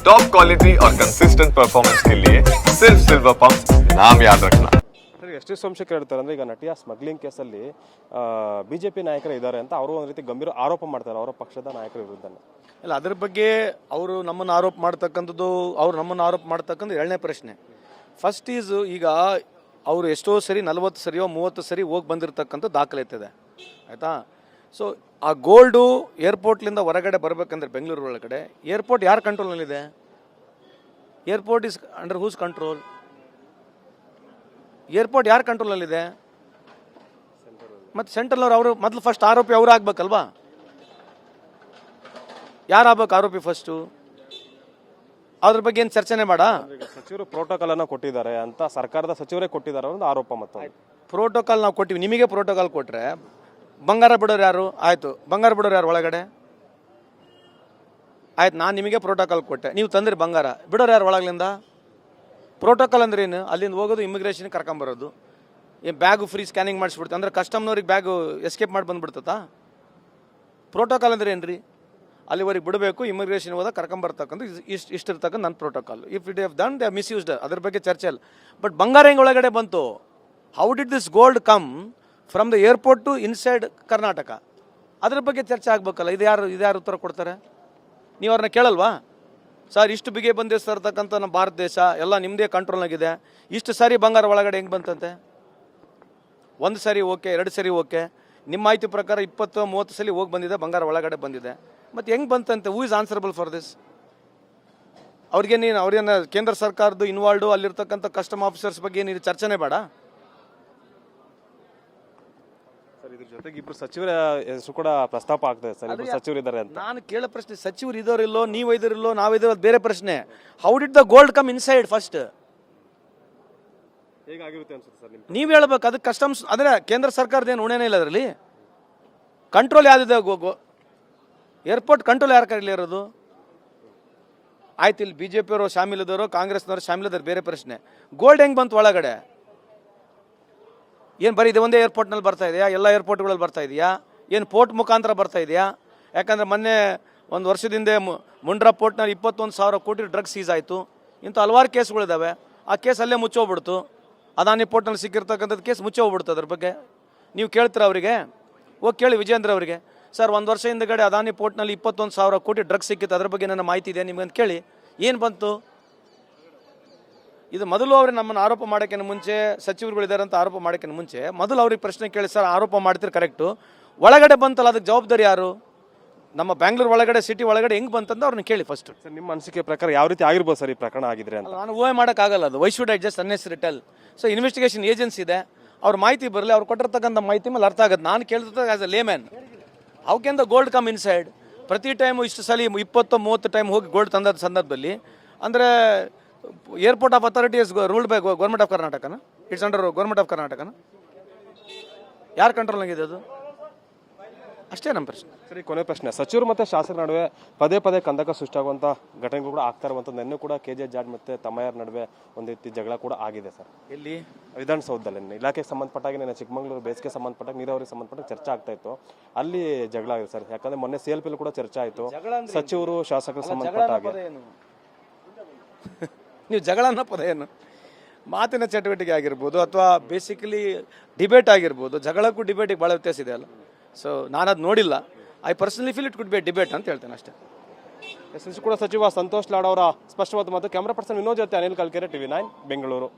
Top quality और consistent performance के लिए सिर्फ सिल्वर पंप नाम याद रखना ಸರಿ ಎಷ್ಟೇ ಸೋಮಶೇಖರ್ ಹೇಳ್ತಾರೆ ಅಂದ್ರೆ ಈಗ ನಟಿಯ ಸ್ಮಗ್ಲಿಂಗ್ ಕೇಸಲ್ಲಿ ಬಿ ಜೆ ಪಿ ನಾಯಕರು ಇದ್ದಾರೆ ಅಂತ ಅವರು ಒಂದು ರೀತಿ ಗಂಭೀರ ಆರೋಪ ಮಾಡ್ತಾರೆ ಅವರ ಪಕ್ಷದ ನಾಯಕರ ವಿರುದ್ಧನೇ ಇಲ್ಲ ಅದ್ರ ಬಗ್ಗೆ ಅವರು ನಮ್ಮನ್ನು ಆರೋಪ ಮಾಡ್ತಕ್ಕಂಥದ್ದು ಅವ್ರು ನಮ್ಮನ್ನು ಆರೋಪ ಮಾಡ್ತಕ್ಕಂಥ ಎರಡನೇ ಪ್ರಶ್ನೆ ಫಸ್ಟ್ ಈಸ್ ಈಗ ಅವರು ಎಷ್ಟೋ ಸರಿ ನಲವತ್ತು ಸರಿಯೋ ಮೂವತ್ತು ಸರಿ ಹೋಗಿ ಬಂದಿರತಕ್ಕಂಥ ದಾಖಲಾತಿದೆ ಆಯಿತಾ ಸೊ ಆ ಗೋಲ್ಡು ಏರ್ಪೋರ್ಟ್ಲಿಂದ ಹೊರಗಡೆ ಬರಬೇಕಂದ್ರೆ ಬೆಂಗಳೂರು ಒಳಗಡೆ ಏರ್ಪೋರ್ಟ್ ಯಾರ ಕಂಟ್ರೋಲ್ನಲ್ಲಿದೆ airport is under who's control? Airport ಯಾರ ಕಂಟ್ರೋಲಲ್ಲಿದೆ? ಮತ್ತು ಸೆಂಟ್ರಲ್ನವ್ರು ಅವರು ಮೊದಲು ಫಸ್ಟ್ ಆರೋಪಿ ಅವರು ಆಗ್ಬೇಕಲ್ವಾ? ಯಾರು ಆಗ್ಬೇಕು ಆರೋಪಿ ಫಸ್ಟು ಅದ್ರ ಬಗ್ಗೆ ಏನು ಚರ್ಚೆನೆ ಮಾಡ ಸಚಿವರು ಪ್ರೋಟೋಕಾಲ್ ಅನ್ನ ಕೊಟ್ಟಿದ್ದಾರೆ ಅಂತ ಸರ್ಕಾರದ ಸಚಿವರೇ ಕೊಟ್ಟಿದ್ದಾರೆ ಒಂದು ಆರೋಪ ಮತ್ತೊಂದು. ಪ್ರೋಟೋಕಾಲ್ ನಾವು ಕೊಟ್ಟಿವಿ ನಿಮಗೆ ಪ್ರೋಟೋಕಾಲ್ ಕೊಟ್ಟರೆ ಬಂಗಾರ ಬಿಡೋರು ಯಾರು? ಆಯಿತು. ಬಂಗಾರ ಬಿಡೋರು ಯಾರು ಒಳಗಡೆ? ಆಯ್ತು, ನಾನು ನಿಮಗೆ ಪ್ರೋಟೋಕಾಲ್ ಕೊಟ್ಟೆ. ನೀವು ತಂದ್ರಿ ಬಂಗಾರ. ಬಿಡೋರು ಯಾರು ಒಳಗ್ಲಿಂದ? ಪ್ರೋಟೋಕಾಲ್ ಅಂದ್ರೆ ಏನು? ಅಲ್ಲಿಂದ ಹೋಗೋದು ಇಮಿಗ್ರೇಷನ್ ಕರ್ಕೊಂಬರೋದು ಏನು ಬ್ಯಾಗು ಫ್ರೀ ಸ್ಕ್ಯಾನಿಂಗ್ ಮಾಡಿಸ್ಬಿಡ್ತು. ಅಂದ್ರೆ ಕಸ್ಟಮ್ನವ್ರಿಗೆ ಬ್ಯಾಗು ಎಸ್ಕೇಪ್ ಮಾಡಿ ಬಂದುಬಿಡ್ತಾ ಪ್ರೋಟೋಕಾಲ್ ಅಂದ್ರೆ ಏನು ರೀ ಅಲ್ಲಿವರೆಗೆ ಬಿಡಬೇಕು ಇಮಿಗ್ರೇಷನ್ ಹೋದಾಗ ಕರ್ಕೊಂಬರ್ತಕ್ಕಂಥ ಇಷ್ಟು ಇಷ್ಟು ಇರ್ತಕ್ಕಂಥ ನನ್ನ protocol if it have done they misused ಅದ್ರ ಬಗ್ಗೆ ಚರ್ಚೆ ಇಲ್ಲ. ಬಟ್ ಬಂಗಾರ ಹೆಂಗೆ ಒಳಗಡೆ ಬಂತು? How did this gold come from the airport to inside Karnataka ಅದ್ರ ಬಗ್ಗೆ ಚರ್ಚೆ ಆಗಬೇಕಲ್ಲ, ಇದು ಯಾರು ಇದು ಯಾರು ಉತ್ತರ ಕೊಡ್ತಾರೆ? ನೀವು ಅವ್ರನ್ನ ಕೇಳಲ್ವಾ? ಸರ್, ಇಷ್ಟು ಬಿಗೆ ಬಂದೆ ಸರ್ ತಕ್ಕಂಥ ನಮ್ಮ ಭಾರತ ದೇಶ, ಎಲ್ಲ ನಿಮ್ಮದೇ ಕಂಟ್ರೋಲ್ನಾಗಿದೆ ಇಷ್ಟು ಸಾರಿ ಬಂಗಾರ ಒಳಗಡೆ ಹೆಂಗೆ ಬಂತಂತೆ? ಒಂದು ಸಾರಿ ಓಕೆ, ಎರಡು ಸರಿ ಓಕೆ. ನಿಮ್ಮ ಮಾಹಿತಿ ಪ್ರಕಾರ ಇಪ್ಪತ್ತು, ಮೂವತ್ತು ಸಲ ಹೋಗಿ ಬಂದಿದೆ, ಬಂಗಾರ ಒಳಗಡೆ ಬಂದಿದೆ. ಮತ್ತು ಹೆಂಗೆ ಬಂತಂತೆ? Who is answerable for this ಅವ್ರಿಗೆ ನೀನು ಅವ್ರೇನು ಕೇಂದ್ರ ಸರ್ಕಾರದ್ದು ಇನ್ವಾಲ್ಡು ಅಲ್ಲಿರ್ತಕ್ಕಂಥ ಕಸ್ಟಮ್ ಆಫೀಸರ್ಸ್ ಬಗ್ಗೆ ನೀನು ಚರ್ಚೆನೇ ಬೇಡ? ಸರ್ ಇದ್ರ ಜೊತೆಗೆ ಇಬ್ರು ಸಚಿವರ ಹೆಸರು ಕೂಡ ಪ್ರಸ್ತಾಪ ಆಗ್ತದೆ ಸರ್ ಇಬ್ರು ಸಚಿವರು ಇದ್ದಾರೆ ಅಂತ. ನಾನು ಕೇಳೋ ಪ್ರಶ್ನೆ ಸಚಿವರು ಇದ್ದವರಿಲ್ಲೋ ನೀವು ಇದಿರಲ್ಲೋ ನಾವು ಅದು ಬೇರೆ ಪ್ರಶ್ನೆ. How did the gold come inside first ಹೇಗಾಗಿರುತ್ತೆ ಅನ್ಸುತ್ತೆ ಸರ್ ನಿಮ್ಗೆ? ನೀವು ಹೇಳ್ಬೇಕು ಅದಕ್ಕೆ ಕಸ್ಟಮ್ಸ್ ಅಂದರೆ ಕೇಂದ್ರ ಸರ್ಕಾರದ ಏನು ಉಣೇನೇ ಇಲ್ಲ ಅದರಲ್ಲಿ? ಕಂಟ್ರೋಲ್ ಯಾವ್ದಿದೆ ಗೋ ಗೋ ಏರ್ಪೋರ್ಟ್ ಕಂಟ್ರೋಲ್ ಯಾರ ಕೈಲಿ ಇರೋದು? ಆಯ್ತು ಇಲ್ಲಿ ಬಿ ಜೆ ಪಿಯವರು ಶಾಮಿಲಿದವರು ಕಾಂಗ್ರೆಸ್ನವರು ಶಾಮಿಲಿದ್ದಾರೆ ಬೇರೆ ಪ್ರಶ್ನೆ. ಗೋಲ್ಡ್ ಹೆಂಗೆ ಬಂತು ಒಳಗಡೆ? ಏನು ಬರೀ ಇದು ಒಂದೇ ಏರ್ಪೋರ್ಟ್ನಲ್ಲಿ ಬರ್ತಾ ಇದೆಯಾ? ಎಲ್ಲ ಏರ್ಪೋರ್ಟ್ಗಳಲ್ಲಿ ಬರ್ತಾ ಇದೆಯಾ? ಏನು ಪೋರ್ಟ್ ಮುಖಾಂತರ ಬರ್ತಾ ಇದೆಯಾ? ಯಾಕಂದರೆ ಮೊನ್ನೆ ಒಂದು ವರ್ಷದಿಂದ ಮುಂಡ್ರಾ ಪೋರ್ಟ್ನಲ್ಲಿ ಇಪ್ಪತ್ತೊಂದು ಸಾವಿರ ಕೋಟಿ ಡ್ರಗ್ಸ್ ಸೀಸ್ ಆಯಿತು. ಇಂಥ ಹಲವಾರು ಕೇಸ್ಗಳಿದ್ದಾವೆ ಆ ಕೇಸ್ ಅಲ್ಲೇ ಮುಚ್ಚೋಗ್ಬಿಡ್ತು. ಅದಾನಿ ಪೋರ್ಟ್ನಲ್ಲಿ ಸಿಕ್ಕಿರ್ತಕ್ಕಂಥದ್ದು ಕೇಸ್ ಮುಚ್ಚೋಗ್ಬಿಡ್ತು ಅದ್ರ ಬಗ್ಗೆ. ನೀವು ಕೇಳ್ತೀರ ಅವರಿಗೆ? ಹೋಗಿ ಕೇಳಿ ವಿಜೇಂದ್ರ ಅವರಿಗೆ. ಸರ್, ಒಂದು ವರ್ಷ ಹಿಂದಗಡೆ ಅದಾನಿ ಪೋರ್ಟ್ನಲ್ಲಿ ಇಪ್ಪತ್ತೊಂದು ಸಾವಿರ ಕೋಟಿ ಡ್ರಗ್ಸ್ ಸಿಕ್ಕಿತ್ತು. ಅದ್ರ ಬಗ್ಗೆ ನನ್ನ ಮಾಹಿತಿ ಇದೆ. ನಿಮ್ಗೆ ಅಂತ ಕೇಳಿ. ಏನು ಬಂತು? ಇದು ಮೊದಲು ಅವ್ರಿಗೆ ನಮ್ಮನ್ನು ಆರೋಪ ಮಾಡೋಕ್ಕಿಂತ ಮುಂಚೆ ಸಚಿವರುಗಳಿದ್ದಾರೆ ಅಂತ ಆರೋಪ ಮಾಡೋಕ್ಕಿಂತ ಮುಂಚೆ ಮೊದಲು ಅವ್ರಿಗೆ ಪ್ರಶ್ನೆ ಕೇಳಿ ಸರ್ ಆರೋಪ ಮಾಡ್ತೀರಿ ಕರೆಕ್ಟು. ಒಳಗಡೆ ಬಂತಲ್ಲ ಅದಕ್ಕೆ ಜವಾಬ್ದಾರಿ ಯಾರು? ನಮ್ಮ ಬ್ಯಾಂಗ್ಳೂರ್ ಒಳಗಡೆ ಸಿಟಿ ಒಳಗಡೆ ಹೆಂಗೆ ಬಂತಂದ್ರೆ ಅವ್ರನ್ನ ಕೇಳಿ ಫಸ್ಟ್ ಸರ್ ನಿಮ್ಮ ಅನಿಸಿಕೆ ಪ್ರಕಾರ ಯಾವ ರೀತಿ ಆಗಿರ್ಬೋದು ಸರ್ ಈ ಪ್ರಕರಣ ಆಗಿದ್ರೆ ಅಂತ? ನಾನು ಊಹೆ ಮಾಡೋಕ್ಕಾಗಲ್ಲ ಅದು. Why should I just unnecessary tell so investigation agency ಇದೆ. ಅವ್ರ ಮಾಹಿತಿ ಬರಲಿ ಅವ್ರು ಕೊಟ್ಟಿರ್ತಕ್ಕಂಥ ಮಾಹಿತಿ ಮೇಲೆ ಅರ್ಥ ಆಗುತ್ತೆ. ನಾನು ಕೇಳ್ತಿದ್ದ as a layman how can the gold come inside ಪ್ರತಿ ಟೈಮು ಇಷ್ಟು ಸಲ ಇಪ್ಪತ್ತು ಮೂವತ್ತು ಟೈಮ್ ಹೋಗಿ ಗೋಲ್ಡ್ ತಂದ ಸಂದರ್ಭದಲ್ಲಿ. ಅಂದರೆ airport of authority is ruled by government of ಕರ್ನಾಟಕನ it's under government of ಕರ್ನಾಟಕನ ಯಾರು ಕಂಟ್ರೋಲ್ನಾಗಿದೆ ಅದು? ಅಷ್ಟೇ ನಮ್ಮ ಪ್ರಶ್ನೆ. ಸರಿ ಕೊನೆ ಪ್ರಶ್ನೆ. ಸಚಿವರು ಮತ್ತೆ ಶಾಸಕರ ನಡುವೆ ಪದೇ ಪದೇ ಕಂದಕ ಸೃಷ್ಟಿಯಾಗುವಂಥ ಘಟನೆಗಳು ಕೂಡ ಆಗ್ತಾ ನಿನ್ನೆ ಕೂಡ ಕೆ ಜೆ ಜಾಡ್ ಮತ್ತೆ ತಮ್ಮಯ್ಯರ ನಡುವೆ ಒಂದು ರೀತಿ ಜಗಳ ಕೂಡ ಆಗಿದೆ ಸರ್. ಇಲ್ಲಿ ವಿಧಾನಸೌಧದಲ್ಲಿ. ನಿನ್ನೆ ಇಲಾಖೆಗೆ ಸಂಬಂಧಪಟ್ಟಾಗಿ ನಿನ್ನೆ ಚಿಕ್ಕಮಗಳೂರು ಬೇಸಿಗೆ ಸಂಬಂಧಪಟ್ಟಾಗ ನೀರಾವರಿ ಸಂಬಂಧಪಟ್ಟ ಚರ್ಚೆ ಆಗ್ತಾ ಇತ್ತು. ಅಲ್ಲಿ ಜಗಳ ಆಗಿದೆ ಸರ್. ಯಾಕಂದ್ರೆ ಮೊನ್ನೆ ಸಿ ಎಲ್ ಕೂಡ ಚರ್ಚೆ ಆಯಿತು. ಸಚಿವರು ಶಾಸಕರು ಸಂಬಂಧಪಟ್ಟ ಹಾಗೆ ಏನು? ನೀವು ಜಗಳ ಅನ್ನೋ ಪದ ಏನು? ಮಾತಿನ ಚಟುವಟಿಕೆ ಆಗಿರ್ಬೋದು ಅಥವಾ ಬೇಸಿಕಲಿ ಡಿಬೇಟ್ ಆಗಿರ್ಬೋದು, ಜಗಳಕ್ಕೂ ಡಿಬೇಟಿಗೆ ಭಾಳ ವ್ಯತ್ಯಾಸ ಇದೆ ಅಲ್ಲ? ಸೊ ನಾನು ಅದು ನೋಡಿಲ್ಲ I personally feel it could be debate ಅಂತ ಹೇಳ್ತೇನೆ ಅಷ್ಟೇ. ಎಸ್ ಎಸ್ ಕೂಡ ಸಚಿವ ಸಂತೋಷ್ ಲಾಡ್ ಅವರ ಸ್ಪಷ್ಟವಾದ ಮತ್ತು ಕ್ಯಾಮ್ರಾ ಪರ್ಸನ್ ವಿನೋದ್ ಜೊತೆ ಅನಿಲ್ ಕಲ್ಕೆರೆ ಟಿವಿ ನೈನ್ ಬೆಂಗಳೂರು